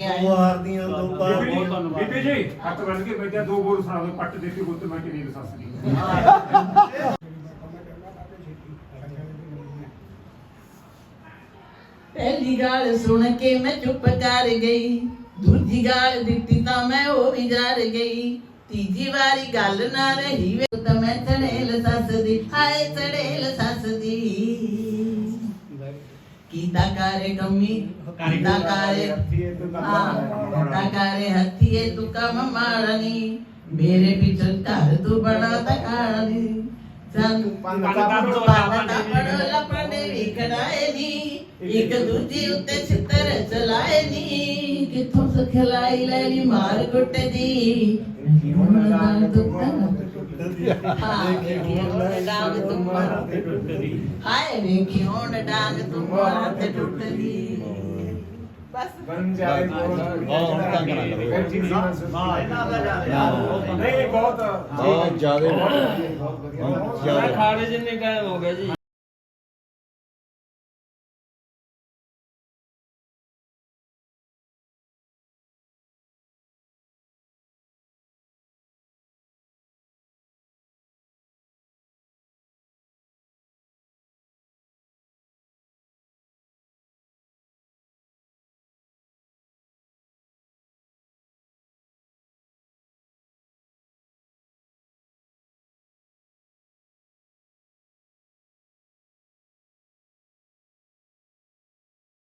ਮਾਰ ਦੀਆਂ ਦੋ ਪਾਰ ਬੀਬੀ ਦੀਆਂ ਜੀ, ਬੀਬੀ ਜੀ ਹੱਥ ਬੰਨ ਕੇ ਬੈਠਿਆ ਦੋ ਬੋਲ ਸੁਣਾ ਦਿਓ ਪੱਟ ਦਿੱਤੀ ਗੁੱਤ ਮੈਂ ਕਿ ਨੀਂਦ ਸੱਸ ਦੀ। ਪਹਿਲੀ ਗਾਲ ਸੁਣ ਕੇ ਮੈਂ ਚੁੱਪ ਕਰ ਗਈ ਦੂਜੀ ਗਾਲ ਦਿੱਤੀ ਤਾਂ ਮੈਂ ਉਹ ਵੀ ਜਰ ਗਈ। ਤੀਜੀ ਵਾਰੀ ਗੱਲ ਨਾ ਰਹੀ ਵੇ ਤਾਂ ਮੈਂ ਚੜੇਲ ਸੱਸ ਦੀ ਹਾਏ ਚੜੇਲ કીતાકારે ગમી કીતાકારે કીતાકારે હથીએ તુકમ મારણી મેરે પિછલકાર તું બનાતા કારણી સન પાલકા પાલકા લપડે વિકરાયની એક દૂજી ઉતે છતર ચલાયની કિથો સખલાઈ લેલી માર ગુટદી જીવન તું ਡਾਂਗ ਤੁਮਾਰਾ ਤੇ ਟੁੱਟਦੀ ਹਾਏ ਵੇ ਕਿਉਂ ਡਾਂਗ ਤੁਮਾਰਾ ਤੇ ਟੁੱਟਦੀ ਬਸ ਬਣ ਜਾਏ ਬਹੁਤ ਤੰਗ ਨਾ ਕਰੋ। ਨਹੀਂ ਬਹੁਤ ਬਹੁਤ ਜ਼ਿਆਦੇ ਬਹੁਤ ਜ਼ਿਆਦੇ। ਖਾਣੇ ਜਿੰਨੇ ਕਾਇਮ ਹੋ ਗਿਆ ਜੀ।